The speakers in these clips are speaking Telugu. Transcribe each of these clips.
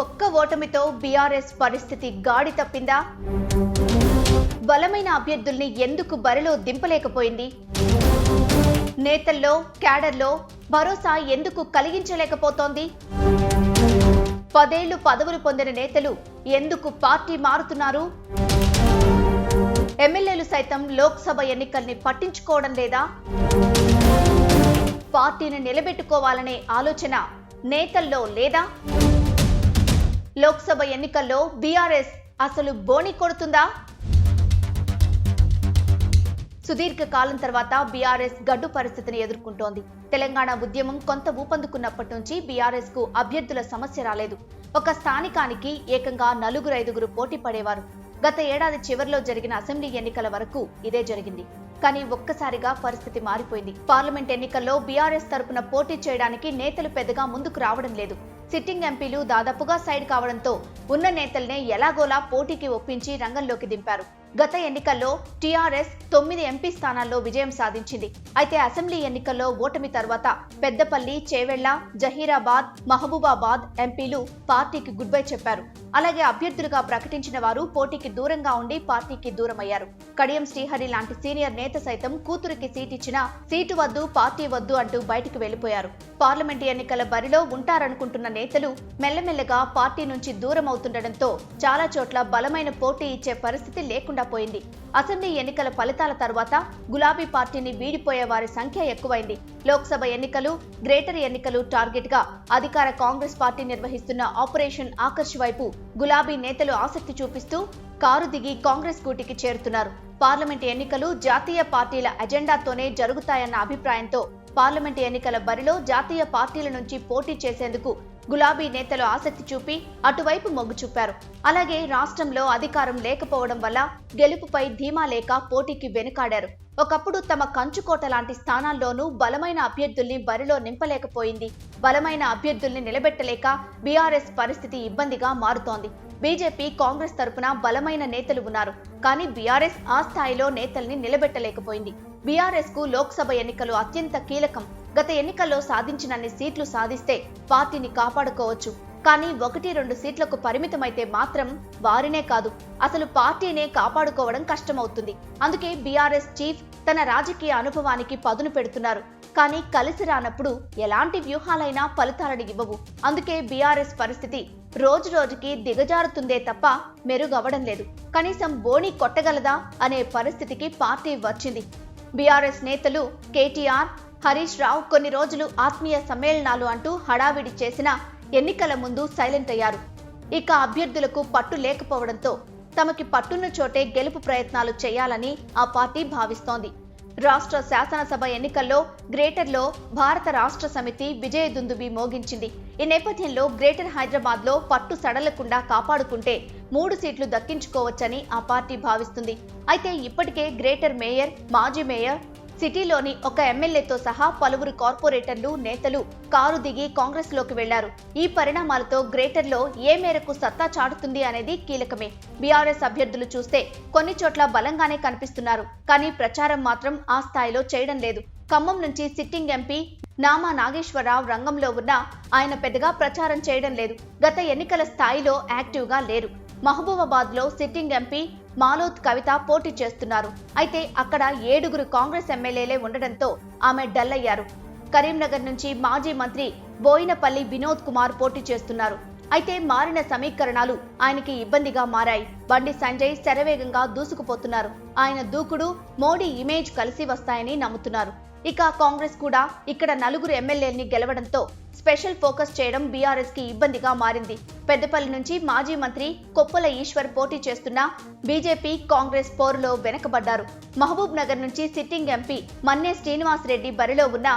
ఒక్క ఓటమితో బీఆర్ఎస్ పరిస్థితి గాడి తప్పిందా? బలమైన అభ్యర్థుల్ని ఎందుకు బరిలో దింపలేకపోయింది? నేతల్లో క్యాడర్లో భరోసా ఎందుకు కలిగించలేకపోతోంది? పదేళ్ళు పదవులు పొందిన నేతలు ఎందుకు పార్టీ మారుతున్నారు? ఎమ్మెల్యేలు సైతం లోక్సభ ఎన్నికల్ని పట్టించుకోవడం లేదా? పార్టీని నిలబెట్టుకోవాలనే ఆలోచన నేతల్లో లేదా? లోక్సభ ఎన్నికల్లో బీఆర్ఎస్ అసలు బోని కొడుతుందా? సుదీర్ఘ కాలం తర్వాత బీఆర్ఎస్ గడ్డు పరిస్థితిని ఎదుర్కొంటోంది. తెలంగాణ ఉద్యమం కొంత ఊపందుకున్నప్పటి నుంచి బీఆర్ఎస్కు అభ్యర్థుల సమస్య రాలేదు. ఒక స్థానికానికి ఏకంగా నలుగురు ఐదుగురు పోటీ పడేవారు. గత ఏడాది చివరిలో జరిగిన అసెంబ్లీ ఎన్నికల వరకు ఇదే జరిగింది. కానీ ఒక్కసారిగా పరిస్థితి మారిపోయింది. పార్లమెంట్ ఎన్నికల్లో బీఆర్ఎస్ తరపున పోటీ చేయడానికి నేతలు పెద్దగా ముందుకు రావడం లేదు. సిట్టింగ్ ఎంపీలు దాదాపుగా సైడ్ కావడంతో ఉన్న నేతల్నే ఎలాగోలా పోటీకి ఒప్పించి రంగంలోకి దింపారు. గత ఎన్నికల్లో టీఆర్ఎస్ తొమ్మిది ఎంపీ స్థానాల్లో విజయం సాధించింది. అయితే అసెంబ్లీ ఎన్నికల్లో ఓటమి తర్వాత పెద్దపల్లి చేవెళ్ళ జహీరాబాద్ మహబూబాబాద్ ఎంపీలు పార్టీకి గుడ్ బై చెప్పారు. అలాగే అభ్యర్థులుగా ప్రకటించిన వారు పోటీకి దూరంగా ఉండి పార్టీకి దూరమయ్యారు. కడియం శ్రీహరి లాంటి సీనియర్ నేత సైతం కూతురికి సీట్ ఇచ్చినా సీటు వద్దు పార్టీ వద్దు అంటూ బయటికి వెళ్ళిపోయారు పార్లమెంట్ ఎన్నికల బరిలో ఉంటారనుకుంటున్న నేతలు మెల్లమెల్లగా పార్టీ నుంచి దూరం అవుతుండటంతో చాలా చోట్ల బలమైన పోటీ ఇచ్చే పరిస్థితి లేకుండా పోయింది. అసెంబ్లీ ఎన్నికల ఫలితాల తర్వాత గులాబీ పార్టీని వీడిపోయే వారి సంఖ్య ఎక్కువైంది. లోక్సభ ఎన్నికలు గ్రేటర్ ఎన్నికలు టార్గెట్గా అధికార కాంగ్రెస్ పార్టీ నిర్వహిస్తున్న ఆపరేషన్ ఆకర్ష్ వైపు గులాబీ నేతలు ఆసక్తి చూపిస్తూ కారు దిగి కాంగ్రెస్ కూటికి చేరుతున్నారు. పార్లమెంట్ ఎన్నికలు జాతీయ పార్టీల ఎజెండాతోనే జరుగుతాయన్న అభిప్రాయంతో పార్లమెంట్ ఎన్నికల బరిలో జాతీయ పార్టీల నుంచి పోటీ చేసేందుకు గులాబీ నేతలు ఆసక్తి చూపి అటువైపు మొగ్గు చూపారు. అలాగే రాష్ట్రంలో అధికారం లేకపోవడం వల్ల గెలుపుపై ధీమా లేక పోటీకి వెనుకాడారు. ఒకప్పుడు తమ కంచుకోట లాంటి స్థానాల్లోనూ బలమైన అభ్యర్థుల్ని బరిలో నింపలేకపోయింది. బలమైన అభ్యర్థుల్ని నిలబెట్టలేక బీఆర్ఎస్ పరిస్థితి ఇబ్బందిగా మారుతోంది. బీజేపీ కాంగ్రెస్ తరపున బలమైన నేతలు ఉన్నారు. కానీ బీఆర్ఎస్ ఆ స్థాయిలో నేతల్ని నిలబెట్టలేకపోయింది. బీఆర్ఎస్కు లోక్సభ ఎన్నికలు అత్యంత కీలకం. గత ఎన్నికల్లో సాధించినన్ని సీట్లు సాధిస్తే పార్టీని కాపాడుకోవచ్చు. కానీ ఒకటి రెండు సీట్లకు పరిమితమైతే మాత్రం వారినే కాదు అసలు పార్టీనే కాపాడుకోవడం కష్టమవుతుంది. అందుకే బీఆర్ఎస్ చీఫ్ తన రాజకీయ అనుభవానికి పదును పెడుతున్నారు. కానీ కలిసి రానప్పుడు ఎలాంటి వ్యూహాలైనా ఫలితాలను ఇవ్వవు. అందుకే బీఆర్ఎస్ పరిస్థితి రోజు రోజుకి దిగజారుతుందే తప్ప మెరుగవడం లేదు. కనీసం బోని కొట్టగలదా అనే పరిస్థితికి పార్టీ వచ్చింది. బీఆర్ఎస్ నేతలు కేటీఆర్ హరీష్ రావు కొన్ని రోజులు ఆత్మీయ సమ్మేళనాలు అంటూ హడావిడి చేసిన ఎన్నికల ముందు సైలెంట్ అయ్యారు. ఇక అభ్యర్థులకు పట్టు లేకపోవడంతో తమకి పట్టున్న చోటే గెలుపు ప్రయత్నాలు చేయాలని ఆ పార్టీ భావిస్తోంది. రాష్ట్ర శాసనసభ ఎన్నికల్లో గ్రేటర్లో భారత రాష్ట్ర సమితి విజయ దుందుబి మోగించింది. ఈ నేపథ్యంలో గ్రేటర్ హైదరాబాద్లో పట్టు సడలకుండా కాపాడుకుంటే మూడు సీట్లు దక్కించుకోవచ్చని ఆ పార్టీ భావిస్తుంది. అయితే ఇప్పటికే గ్రేటర్ మేయర్ మాజీ మేయర్ సిటీలోని ఒక ఎమ్మెల్యేతో సహా పలువురు కార్పొరేటర్లు నేతలు కారు దిగి కాంగ్రెస్లోకి వెళ్ళారు. ఈ పరిణామాలతో గ్రేటర్లో ఏ మేరకు సత్తా చాటుతుంది అనేది కీలకమే. బీఆర్ఎస్ అభ్యర్థులు చూస్తే కొన్ని చోట్ల బలంగానే కనిపిస్తున్నారు కానీ ప్రచారం మాత్రం ఆ స్థాయిలో చేయడం లేదు. ఖమ్మం నుంచి సిట్టింగ్ ఎంపీ నామా నాగేశ్వరరావు రంగంలో ఉన్నా ఆయన పెద్దగా ప్రచారం చేయడం లేదు. గత ఎన్నికల స్థాయిలో యాక్టివ్గా లేరు. మహబూబాబాద్లో సిట్టింగ్ ఎంపీ మాలోత్ కవిత పోటీ చేస్తున్నారు. అయితే అక్కడ ఏడుగురు కాంగ్రెస్ ఎమ్మెల్యేలే ఉండడంతో ఆమె డల్ అయ్యారు కరీంనగర్ నుంచి మాజీ మంత్రి బోయినపల్లి వినోద్ కుమార్ పోటీ చేస్తున్నారు. అయితే మారిన సమీకరణాలు ఆయనకి ఇబ్బందిగా మారాయి. బండి సంజయ్ శరవేగంగా దూసుకుపోతున్నారు. ఆయన దూకుడు మోడీ ఇమేజ్ కలిసి వస్తాయని నమ్ముతున్నారు. ఇక కాంగ్రెస్ కూడా ఇక్కడ నలుగురు ఎమ్మెల్యేల్ని గెలవడంతో స్పెషల్ ఫోకస్ చేయడం బీఆర్ఎస్కి ఇబ్బందిగా మారింది. పెద్దపల్లి నుంచి మాజీ మంత్రి కొప్పల ఈశ్వర్ పోటీ చేస్తున్న బీజేపీ కాంగ్రెస్ పోరులో వెనకబడ్డారు. మహబూబ్ నగర్ నుంచి సిట్టింగ్ ఎంపీ మన్నే శ్రీనివాస్ రెడ్డి బరిలో ఉన్న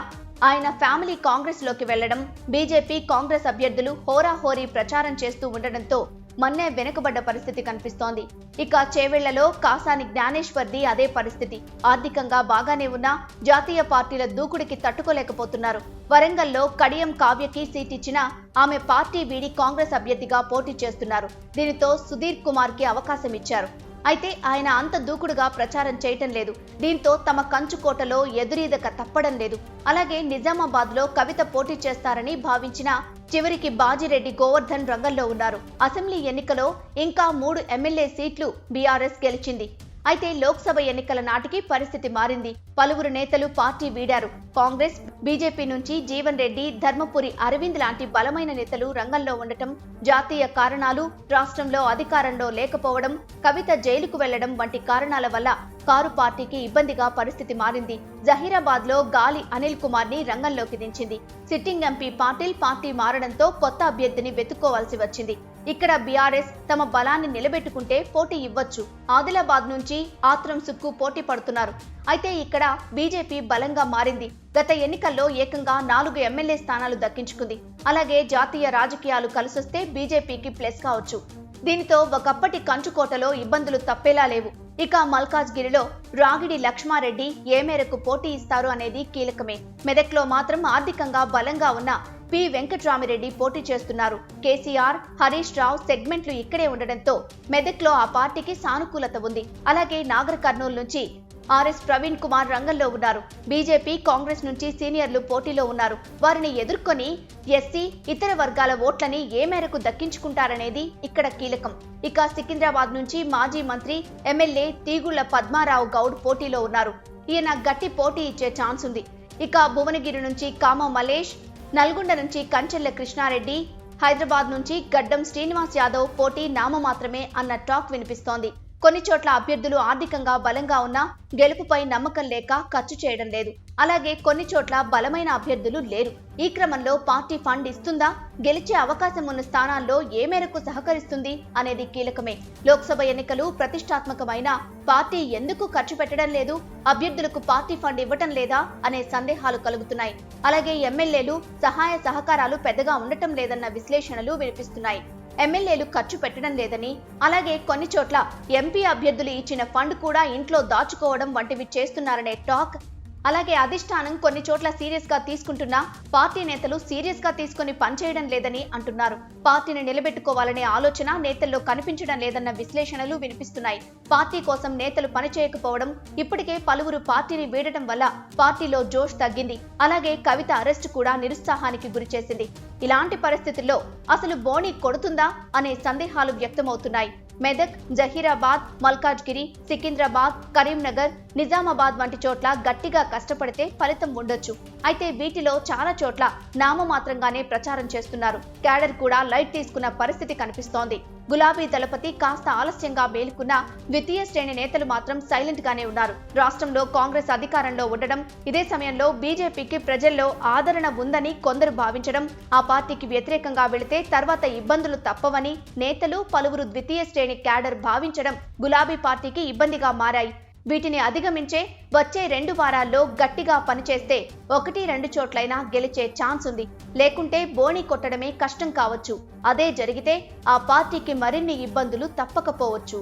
ఆయన ఫ్యామిలీ కాంగ్రెస్లోకి వెళ్ళడం బీజేపీ కాంగ్రెస్ అభ్యర్థులు హోరాహోరీ ప్రచారం చేస్తూ ఉండడంతో మన్నే వెనుకబడ్డ పరిస్థితి కనిపిస్తోంది. ఇక చేవెళ్ళలో కాసాని జ్ఞానేశ్వర్ది అదే పరిస్థితి. ఆర్థికంగా బాగానే ఉన్నా జాతీయ పార్టీల దూకుడికి తట్టుకోలేకపోతున్నారు. వరంగల్లో కడియం కావ్యకి సీట్ ఇచ్చినా ఆమె పార్టీ వీడి కాంగ్రెస్ అభ్యర్థిగా పోటీ చేస్తున్నారు. దీనితో సుధీర్ కుమార్కి అవకాశం ఇచ్చారు. అయితే ఆయన అంత దూకుడుగా ప్రచారం చేయటం లేదు. దీంతో తమ కంచుకోటలో ఎదురీదక తప్పడం లేదు. అలాగే నిజామాబాద్లో కవిత పోటీ చేస్తారని భావించిన చివరికి బాజిరెడ్డి గోవర్ధన్ రంగంలో ఉన్నారు. అసెంబ్లీ ఎన్నికలో ఇంకా మూడు ఎమ్మెల్యే సీట్లు బీఆర్ఎస్ గెలిచింది. అయితే లోక్సభ ఎన్నికల నాటికి పరిస్థితి మారింది. పలువురు నేతలు పార్టీ వీడారు. కాంగ్రెస్ బీజేపీ నుంచి జీవన్ రెడ్డి ధర్మపురి అరవింద్ లాంటి బలమైన నేతలు రంగంలో ఉండటం జాతీయ కారణాలు రాష్ట్రంలో అధికారంలో లేకపోవడం కవిత జైలుకు వెళ్ళడం వంటి కారణాల వల్ల కారు పార్టీకి ఇబ్బందిగా పరిస్థితి మారింది. జహీరాబాద్లో గాలి అనిల్ కుమార్ని రంగంలోకి దించింది. సిట్టింగ్ ఎంపీ పాటిల్ పార్టీ మారడంతో కొత్త అభ్యర్థిని వెతుక్కోవాల్సి వచ్చింది. ఇక్కడ బీఆర్ఎస్ తమ బలాన్ని నిలబెట్టుకుంటే పోటీ ఇవ్వచ్చు. ఆదిలాబాద్ నుంచి ఆత్రం సుక్కు పోటీ పడుతున్నారు. అయితే ఇక్కడ బీజేపీ బలంగా మారింది. గత ఎన్నికల్లో ఏకంగా నాలుగు ఎమ్మెల్యే స్థానాలు దక్కించుకుంది. అలాగే జాతీయ రాజకీయాలు కలిసొస్తే బీజేపీకి ప్లస్ కావచ్చు. దీనితో ఒకప్పటి కంచుకోటలో ఇబ్బందులు తప్పేలా లేవు. ఇక మల్కాజ్గిరిలో రాగిడి లక్ష్మారెడ్డి ఏ మేరకు పోటీ ఇస్తారు అనేది కీలకమే. మెదక్లో మాత్రం ఆర్థికంగా బలంగా ఉన్న పి. వెంకట్రామిరెడ్డి పోటీ చేస్తున్నారు. కేసీఆర్ హరీష్ రావు సెగ్మెంట్లు ఇక్కడే ఉండడంతో మెదక్లో ఆ పార్టీకి సానుకూలత ఉంది. అలాగే నాగర్ కర్నూలు నుంచి ఆర్ఎస్ ప్రవీణ్ కుమార్ రంగంలో ఉన్నారు. బీజేపీ కాంగ్రెస్ నుంచి సీనియర్లు పోటీలో ఉన్నారు. వారిని ఎదుర్కొని ఎస్సీ ఇతర వర్గాల ఓట్లని ఏ మేరకు దక్కించుకుంటారనేది ఇక్కడ కీలకం. ఇక సికింద్రాబాద్ నుంచి మాజీ మంత్రి ఎమ్మెల్యే తీగుళ్ళ పద్మారావు గౌడ్ పోటీలో ఉన్నారు. ఈయన గట్టి పోటీ ఇచ్చే ఛాన్స్ ఉంది. ఇక భువనగిరి నుంచి కామ మలేష్ నల్గొండ నుంచి కంచెల్ల కృష్ణారెడ్డి హైదరాబాద్ నుంచి గడ్డం శ్రీనివాస్ యాదవ్ పోటీ నామమాత్రమే అన్న టాక్ వినిపిస్తోంది. కొన్ని చోట్ల అభ్యర్థులు ఆర్థికంగా బలంగా ఉన్నా గెలుపుపై నమ్మకం లేక ఖర్చు చేయడం లేదు. అలాగే కొన్ని చోట్ల బలమైన అభ్యర్థులు లేరు. ఈ క్రమంలో పార్టీ ఫండ్ ఇస్తుందా? గెలిచే అవకాశం ఉన్న స్థానాల్లో ఏ మేరకు సహకరిస్తుంది అనేది కీలకమే. లోక్సభ ఎన్నికలు ప్రతిష్టాత్మకమైన పార్టీ ఎందుకు ఖర్చు పెట్టడం లేదు? అభ్యర్థులకు పార్టీ ఫండ్ ఇవ్వటం లేదా? అనే సందేహాలు కలుగుతున్నాయి. అలాగే ఎమ్మెల్యేలు సహాయ సహకారాలు పెద్దగా ఉండటం లేదన్న విశ్లేషణలు వినిపిస్తున్నాయి. ఎమ్మెల్యేలు ఖర్చు పెట్టడం లేదని అలాగే కొన్ని చోట్ల ఎంపీ అభ్యర్థులు ఇచ్చిన ఫండ్ కూడా ఇంట్లో దాచుకోవడం వంటివి చేస్తున్నారనే టాక్ అలాగే అధిష్టానం కొన్ని చోట్ల సీరియస్గా తీసుకుంటున్నా పార్టీ నేతలు సీరియస్గా తీసుకుని పనిచేయడం లేదని అంటున్నారు. పార్టీని నిలబెట్టుకోవాలనే ఆలోచన నేతల్లో కనిపించడం లేదన్న విశ్లేషణలు వినిపిస్తున్నాయి. పార్టీ కోసం నేతలు పనిచేయకపోవడం ఇప్పటికే పలువురు పార్టీని వీడటం వల్ల పార్టీలో జోష్ తగ్గింది. అలాగే కవిత అరెస్టు కూడా నిరుత్సాహానికి గురిచేసింది ఇలాంటి పరిస్థితుల్లో అసలు బోని కొడుతుందా అనే సందేహాలు వ్యక్తమవుతున్నాయి. మెదక్ జహీరాబాద్ మల్కాజ్గిరి సికింద్రాబాద్ కరీంనగర్ నిజామాబాద్ వంటి చోట్ల గట్టిగా కష్టపడితే ఫలితం ఉండొచ్చు. అయితే వీటిలో చాలా చోట్ల నామమాత్రంగానే ప్రచారం చేస్తున్నారు. క్యాడర్ కూడా లైట్ తీసుకున్న పరిస్థితి కనిపిస్తోంది. గులాబీ దళపతి కాస్త ఆలస్యంగా మేలుకున్న ద్వితీయ శ్రేణి నేతలు మాత్రం సైలెంట్ గానే ఉన్నారు. రాష్ట్రంలో కాంగ్రెస్ అధికారంలో ఉండడం ఇదే సమయంలో బీజేపీకి ప్రజల్లో ఆదరణ ఉందని కొందరు భావించడం ఆ పార్టీకి వ్యతిరేకంగా వెళితే తర్వాత ఇబ్బందులు తప్పవని నేతలు పలువురు ద్వితీయ శ్రేణి క్యాడర్ భావించడం గులాబీ పార్టీకి ఇబ్బందిగా మారాయి. వీటిని అధిగమించే వచ్చే రెండు వారాల్లో గట్టిగా పనిచేస్తే ఒకటి రెండు చోట్లైనా గెలిచే ఛాన్స్ ఉంది. లేకుంటే బోణి కొట్టడమే కష్టం కావచ్చు. అదే జరిగితే ఆ పార్టీకి మరిన్ని ఇబ్బందులు తప్పకపోవచ్చు.